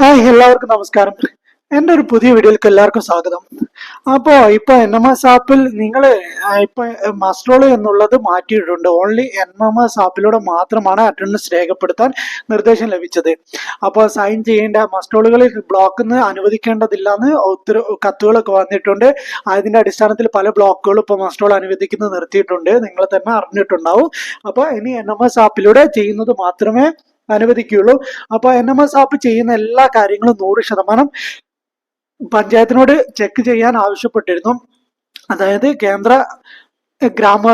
Hi എല്ലാവർക്കും നമസ്കാരം. എന്റെ ഒരു പുതിയ വീഡിയോയിലേക്ക് എല്ലാവർക്കും സ്വാഗതം. അപ്പോൾ ഇപ്പോൾ എൻ എം എസ് ആപ്പിൽ നിങ്ങൾ ഇപ്പോൾ മസ്ട്രോൾ എന്നുള്ളത് മാറ്റിയിട്ടുണ്ട്. ഓൺലി എൻ എം എസ് ആപ്പിലൂടെ മാത്രമാണ് അറ്റൻഡൻസ് രേഖപ്പെടുത്താൻ നിർദ്ദേശം ലഭിച്ചത്. അപ്പോൾ സൈൻ ചെയ്യേണ്ട മസ്ട്രോളുകളിൽ ബ്ലോക്ക് നിന്ന് അനുവദിക്കേണ്ടതില്ല എന്ന് ഒത്തിരി കത്തുകളൊക്കെ വന്നിട്ടുണ്ട്. അതിന്റെ അടിസ്ഥാനത്തിൽ പല ബ്ലോക്കുകളും ഇപ്പോൾ മസ്ട്രോൾ അനുവദിക്കുന്നത് നിർത്തിയിട്ടുണ്ട്. നിങ്ങൾ തന്നെ അറിഞ്ഞിട്ടുണ്ടാവും. അപ്പോൾ ഇനി എൻ എം എസ് ആപ്പിലൂടെ ചെയ്യുന്നത് മാത്രമേ അനുവദിക്കുകയുള്ളൂ. അപ്പൊ എൻ എം എസ് ആപ്പ് ചെയ്യുന്ന എല്ലാ കാര്യങ്ങളും നൂറ് ശതമാനം പഞ്ചായത്തിനോട് ചെക്ക് ചെയ്യാൻ ആവശ്യപ്പെട്ടിരുന്നു. അതായത് കേന്ദ്ര ഗ്രാമ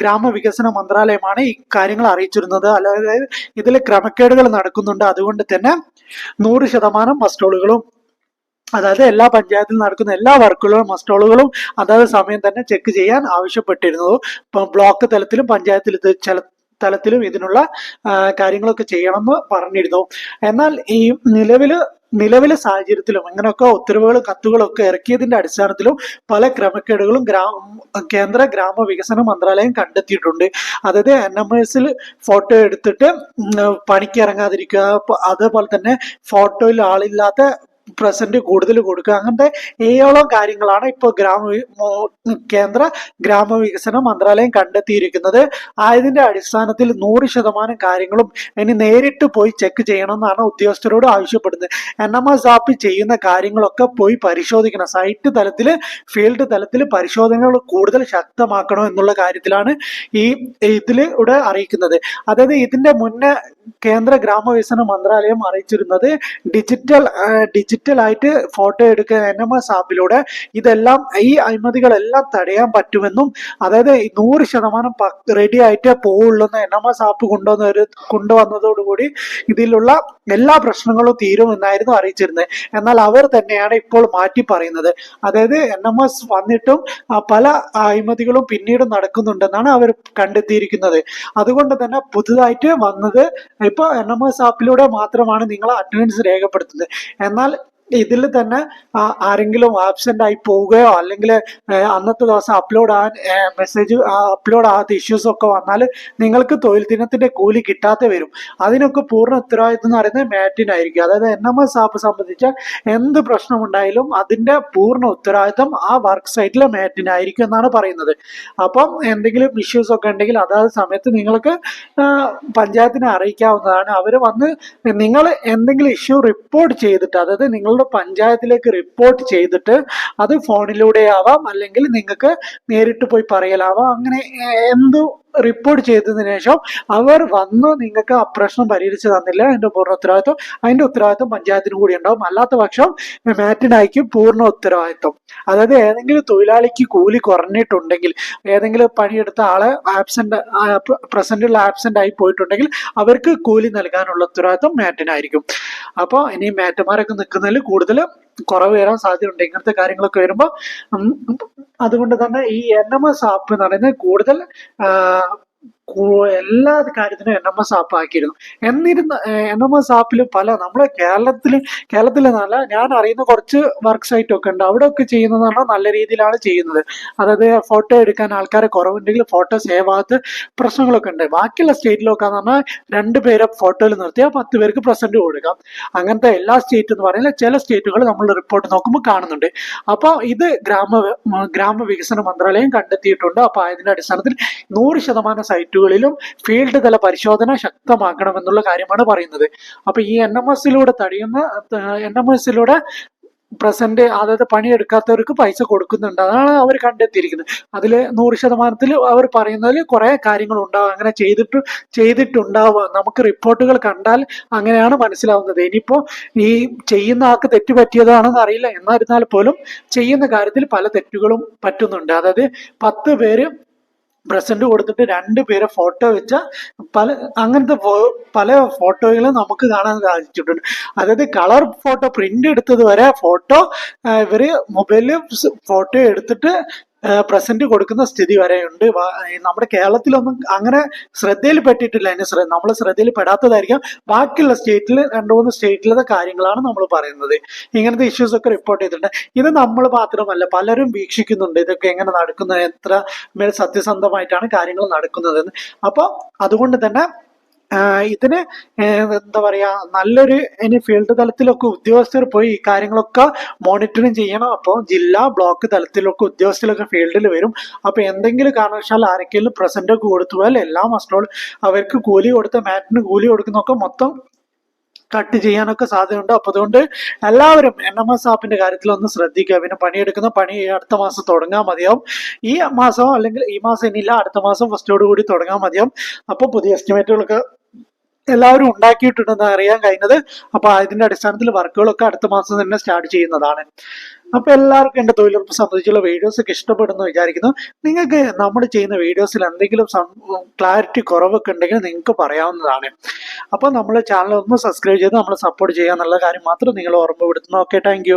ഗ്രാമവികസന മന്ത്രാലയമാണ് ഈ കാര്യങ്ങൾ അറിയിച്ചിരുന്നത്. അല്ലാതെ ഇതിൽ ക്രമക്കേടുകൾ നടക്കുന്നുണ്ട്. അതുകൊണ്ട് തന്നെ നൂറ് ശതമാനം മസ്റ്റോളുകളും അതായത് എല്ലാ പഞ്ചായത്തിൽ നടക്കുന്ന എല്ലാ വർക്കുകളും മസ്റ്റോളുകളും അതായത് സമയം തന്നെ ചെക്ക് ചെയ്യാൻ ആവശ്യപ്പെട്ടിരുന്നു. ബ്ലോക്ക് തലത്തിലും പഞ്ചായത്തിൽ ചില തലത്തിലും ഇതിനുള്ള കാര്യങ്ങളൊക്കെ ചെയ്യണമെന്ന് പറഞ്ഞിരുന്നു. എന്നാൽ ഈ നിലവിൽ നിലവിലെ സാഹചര്യത്തിലും ഇങ്ങനെയൊക്കെ ഉത്തരവുകളും കത്തുകളും ഒക്കെ ഇറക്കിയതിന്റെ അടിസ്ഥാനത്തിലും പല ക്രമക്കേടുകളും ഗ്രാമ കേന്ദ്ര ഗ്രാമ വികസന മന്ത്രാലയം കണ്ടെത്തിയിട്ടുണ്ട്. അതായത് എൻ എം എസിൽ ഫോട്ടോ എടുത്തിട്ട് പണിക്ക് ഇറങ്ങാതിരിക്കുക അതേപോലെ തന്നെ ഫോട്ടോയിൽ ആളില്ലാത്ത പ്രസന്റ് കൂടുതൽ കൊടുക്കുക. അങ്ങനത്തെ ഏഴോളം കാര്യങ്ങളാണ് ഇപ്പോൾ ഗ്രാമ കേന്ദ്ര ഗ്രാമവികസന മന്ത്രാലയം കണ്ടെത്തിയിരിക്കുന്നത്. ആയതിന്റെ അടിസ്ഥാനത്തിൽ നൂറ് ശതമാനം കാര്യങ്ങളും ഇനി നേരിട്ട് പോയി ചെക്ക് ചെയ്യണമെന്നാണ് ഉദ്യോഗസ്ഥരോട് ആവശ്യപ്പെടുന്നത്. എൻ എം എസ് ആപ്പ് ചെയ്യുന്ന കാര്യങ്ങളൊക്കെ പോയി പരിശോധിക്കണം. സൈറ്റ് തലത്തിൽ ഫീൽഡ് തലത്തിൽ പരിശോധനകൾ കൂടുതൽ ശക്തമാക്കണം എന്നുള്ള കാര്യത്തിലാണ് ഈ ഇതിലൂടെ അറിയിക്കുന്നത്. അതായത് ഇതിന്റെ മുന്നേ കേന്ദ്ര ഗ്രാമവികസന മന്ത്രാലയം അറിയിച്ചിരുന്നത് ഡിജിറ്റൽ ഡിജിറ്റൽ ആയിട്ട് ഫോട്ടോ എടുക്കുക എൻ എം എസ് ആപ്പിലൂടെ ഇതെല്ലാം ഈ അഴിമതികളെല്ലാം തടയാൻ പറ്റുമെന്നും അതായത് നൂറ് ശതമാനം റെഡി ആയിട്ട് പോവുള്ളൂ എന്ന് എൻ എം എസ് ആപ്പ് കൊണ്ടുവന്ന കൊണ്ടുവന്നതോടുകൂടി ഇതിലുള്ള എല്ലാ പ്രശ്നങ്ങളും തീരും തീരുമെന്നായിരുന്നു അറിയിച്ചിരുന്നത്. എന്നാൽ അവർ തന്നെയാണ് ഇപ്പോൾ മാറ്റി പറയുന്നത്. അതായത് എൻ എം എസ് വന്നിട്ടും പല അഴിമതികളും പിന്നീട് നടക്കുന്നുണ്ടെന്നാണ് അവർ കണ്ടെത്തിയിരിക്കുന്നത്. അതുകൊണ്ട് തന്നെ പുതുതായിട്ട് വന്നത് ഇപ്പൊ എൻ എം എസ് ആപ്പിലൂടെ മാത്രമാണ് നിങ്ങൾ അറ്റൻഡൻസ് രേഖപ്പെടുത്തുന്നത്. എന്നാൽ ഇതിൽ തന്നെ ആരെങ്കിലും ആബ്സെന്റ് ആയി പോവുകയോ അല്ലെങ്കിൽ അന്നത്തെ ദിവസം അപ്ലോഡ് ആവാൻ മെസ്സേജ് അപ്ലോഡ് ആകാത്ത ഇഷ്യൂസ് ഒക്കെ വന്നാൽ നിങ്ങൾക്ക് തൊഴിൽ ദിനത്തിന്റെ കൂലി കിട്ടാതെ വരും. അതിനൊക്കെ പൂർണ ഉത്തരവാദിത്വം എന്ന് പറയുന്നത് മാറ്റിനായിരിക്കും അതായത് എൻ എം എസ് ആപ്പ് സംബന്ധിച്ച എന്ത് പ്രശ്നമുണ്ടായാലും അതിന്റെ പൂർണ ഉത്തരവാദിത്വം ആ വർക്ക് സൈറ്റിലെ മാറ്റിനായിരിക്കും എന്നാണ് പറയുന്നത്. അപ്പം എന്തെങ്കിലും ഇഷ്യൂസ് ഒക്കെ ഉണ്ടെങ്കിൽ അതാത് സമയത്ത് നിങ്ങൾക്ക് പഞ്ചായത്തിനെ അറിയിക്കാവുന്നതാണ്. അവർ വന്ന് നിങ്ങൾ എന്തെങ്കിലും ഇഷ്യൂ റിപ്പോർട്ട് ചെയ്തിട്ട് അതായത് നിങ്ങളുടെ പഞ്ചായത്തിലേക്ക് റിപ്പോർട്ട് ചെയ്തിട്ട് അത് ഫോണിലൂടെ ആവാം അല്ലെങ്കിൽ നിങ്ങൾക്ക് നേരിട്ട് പോയി പറയലാവാം. അങ്ങനെ എന്തു റിപ്പോർട്ട് ചെയ്തതിനു ശേഷം അവർ വന്ന് നിങ്ങൾക്ക് ആ പ്രശ്നം പരിഹരിച്ച് തന്നില്ല അതിന്റെ പൂർണ ഉത്തരവാദിത്വം. അതിന്റെ ഉത്തരവാദിത്വം പഞ്ചായത്തിന് കൂടി ഉണ്ടാവും. അല്ലാത്ത പക്ഷം മാറ്റിനായിരിക്കും പൂർണ ഉത്തരവാദിത്വം. അതായത് ഏതെങ്കിലും തൊഴിലാളിക്ക് കൂലി കുറഞ്ഞിട്ടുണ്ടെങ്കിൽ ഏതെങ്കിലും പണിയെടുത്ത ആളെ ആബ്സെന്റ് പ്രസന്റിൽ ആബ്സെന്റ് ആയി പോയിട്ടുണ്ടെങ്കിൽ അവർക്ക് കൂലി നൽകാനുള്ള ഉത്തരവാദിത്വം മാറ്റിനായിരിക്കും. അപ്പോൾ ഇനി മാറ്റുമാരൊക്കെ നിൽക്കുന്നതിൽ കൂടുതൽ കുറവ് വരാൻ സാധ്യതയുണ്ട്. ഇങ്ങനത്തെ കാര്യങ്ങളൊക്കെ വരുമ്പോൾ അതുകൊണ്ട് തന്നെ ഈ എൻ എം എസ് ആപ്പ് എന്ന് പറയുന്നത് കൂടുതൽ എല്ലാ കാര്യത്തിനും എൻ എം എസ് ആപ്പ് ആക്കിയിരുന്നു. എന്നിരുന്ന എൻ എം എസ് ആപ്പിൽ പല നമ്മളെ കേരളത്തിൽ കേരളത്തിൽ നല്ല ഞാൻ അറിയുന്ന കുറച്ച് വർക്ക് സൈറ്റ് ഒക്കെ ഉണ്ട്. അവിടെ ഒക്കെ ചെയ്യുന്നത് പറഞ്ഞാൽ നല്ല രീതിയിലാണ് ചെയ്യുന്നത്. അതായത് ഫോട്ടോ എടുക്കാൻ ആൾക്കാരെ കുറവുണ്ടെങ്കിൽ ഫോട്ടോ സേവ് ആകാത്ത പ്രശ്നങ്ങളൊക്കെ ഉണ്ട്. ബാക്കിയുള്ള സ്റ്റേറ്റിലൊക്കെ എന്ന് പറഞ്ഞാൽ രണ്ട് പേരെ ഫോട്ടോയിൽ നിർത്തിയാൽ പത്ത് പേർക്ക് പ്രസന്റ് കൊടുക്കാം. അങ്ങനത്തെ എല്ലാ സ്റ്റേറ്റ് എന്ന് പറയുന്നത് ചില സ്റ്റേറ്റുകൾ നമ്മൾ റിപ്പോർട്ട് നോക്കുമ്പോൾ കാണുന്നുണ്ട്. അപ്പോൾ ഇത് ഗ്രാമ ഗ്രാമവികസന മന്ത്രാലയം കണ്ടെത്തിയിട്ടുണ്ട്. അപ്പോൾ അതിന്റെ അടിസ്ഥാനത്തിൽ നൂറ് ശതമാനം സൈറ്റുകളിലും ഫീൽഡ് തല പരിശോധന ശക്തമാക്കണമെന്നുള്ള കാര്യമാണ് പറയുന്നത്. അപ്പൊ ഈ എൻ എം എസിലൂടെ തടയുന്ന എൻ എം എസിലൂടെ പ്രസന്റ് അതായത് പണിയെടുക്കാത്തവർക്ക് പൈസ കൊടുക്കുന്നുണ്ട്. അതാണ് അവർ കണ്ടെത്തിയിരിക്കുന്നത്. അതിൽ നൂറ് ശതമാനത്തിൽ അവർ പറയുന്നതിൽ കുറെ കാര്യങ്ങൾ ഉണ്ടാവും. അങ്ങനെ ചെയ്തിട്ട് ചെയ്തിട്ടുണ്ടാവുക. നമുക്ക് റിപ്പോർട്ടുകൾ കണ്ടാൽ അങ്ങനെയാണ് മനസ്സിലാവുന്നത്. ഇനിയിപ്പോ ഈ ചെയ്യുന്ന ആൾക്ക് തെറ്റ് പറ്റിയതാണെന്ന് അറിയില്ല. എന്നിരുന്നാൽ പോലും ചെയ്യുന്ന കാര്യത്തിൽ പല തെറ്റുകളും പറ്റുന്നുണ്ട്. അതായത് പത്ത് പേര് പ്രസന്റ് കൊടുത്തിട്ട് രണ്ട് പേരെ ഫോട്ടോ വെച്ച പല അങ്ങനത്തെ പല ഫോട്ടോകളും നമുക്ക് കാണാൻ സാധിച്ചിട്ടുണ്ട്. അതായത് കളർ ഫോട്ടോ പ്രിന്റ് എടുത്തത് വരെ ഫോട്ടോ ഇവർ മൊബൈലിൽ ഫോട്ടോ എടുത്തിട്ട് പ്രസന്റ് കൊടുക്കുന്ന സ്ഥിതി വരെയുണ്ട്. നമ്മുടെ കേരളത്തിലൊന്നും അങ്ങനെ ശ്രദ്ധയിൽ പെട്ടിട്ടില്ല അതിന് നമ്മൾ ശ്രദ്ധയിൽ പെടാത്തതായിരിക്കാം ബാക്കിയുള്ള സ്റ്റേറ്റിൽ രണ്ട് മൂന്ന് സ്റ്റേറ്റിലത്തെ കാര്യങ്ങളാണ് നമ്മൾ പറയുന്നത്. ഇങ്ങനത്തെ ഇഷ്യൂസ് ഒക്കെ റിപ്പോർട്ട് ചെയ്തിട്ടുണ്ട്. ഇത് നമ്മൾ മാത്രമല്ല പലരും വീക്ഷിക്കുന്നുണ്ട് ഇതൊക്കെ എങ്ങനെ നടക്കുന്നത് എത്ര മേൽ സത്യസന്ധമായിട്ടാണ് കാര്യങ്ങൾ നടക്കുന്നതെന്ന്. അപ്പോൾ അതുകൊണ്ട് തന്നെ ഇതിന് എന്താ പറയാ നല്ലൊരു ഇനി ഫീൽഡ് തലത്തിലൊക്കെ ഉദ്യോഗസ്ഥർ പോയി ഈ കാര്യങ്ങളൊക്കെ മോണിറ്ററിങ് ചെയ്യണം. അപ്പോൾ ജില്ലാ ബ്ലോക്ക് തലത്തിലൊക്കെ ഉദ്യോഗസ്ഥരൊക്കെ ഫീൽഡിൽ വരും. അപ്പൊ എന്തെങ്കിലും കാരണവശാൽ ആരെങ്കിലും പ്രസന്റ് ഒക്കെ കൊടുത്തു പോയാൽ എല്ലാ മസ്റ്റോളും അവർക്ക് കൂലി കൊടുത്ത മാറ്റിന് കൂലി കൊടുക്കുന്നൊക്കെ മൊത്തം കട്ട് ചെയ്യാനൊക്കെ സാധ്യതയുണ്ട്. അപ്പൊ അതുകൊണ്ട് എല്ലാവരും എൻ എം എസ് ആപ്പിന്റെ കാര്യത്തിൽ ഒന്ന് ശ്രദ്ധിക്കുക. പിന്നെ പണിയെടുക്കുന്ന പണി അടുത്ത മാസം തുടങ്ങാൻ മതിയാവും. ഈ മാസം അല്ലെങ്കിൽ ഈ മാസം ഇനിയില്ല അടുത്ത മാസം ഫസ്റ്റോട് കൂടി തുടങ്ങാൻ മതിയാവും. അപ്പൊ പുതിയ എസ്റ്റിമേറ്റുകളൊക്കെ എല്ലാവരും ഉണ്ടാക്കിയിട്ടുണ്ടെന്ന് അറിയാൻ കഴിഞ്ഞത്. അപ്പൊ അതിന്റെ അടിസ്ഥാനത്തിൽ വർക്കുകളൊക്കെ അടുത്ത മാസം തന്നെ സ്റ്റാർട്ട് ചെയ്യുന്നതാണ്. അപ്പൊ എല്ലാവർക്കും എന്റെ തൊഴിലുറപ്പ് സംബന്ധിച്ചുള്ള വീഡിയോസ് ഒക്കെ ഇഷ്ടപ്പെടുന്നു വിചാരിക്കുന്നു. നിങ്ങൾക്ക് നമ്മൾ ചെയ്യുന്ന വീഡിയോസിൽ എന്തെങ്കിലും ക്ലാരിറ്റി കുറവൊക്കെ ഉണ്ടെങ്കിൽ നിങ്ങൾക്ക് പറയാവുന്നതാണ്. അപ്പൊ നമ്മൾ ചാനൽ ഒന്ന് സബ്സ്ക്രൈബ് ചെയ്ത് നമ്മളെ സപ്പോർട്ട് ചെയ്യാന്നുള്ള കാര്യം മാത്രം നിങ്ങൾ ഓർമ്മപ്പെടുത്തുന്നു ഓക്കെ താങ്ക്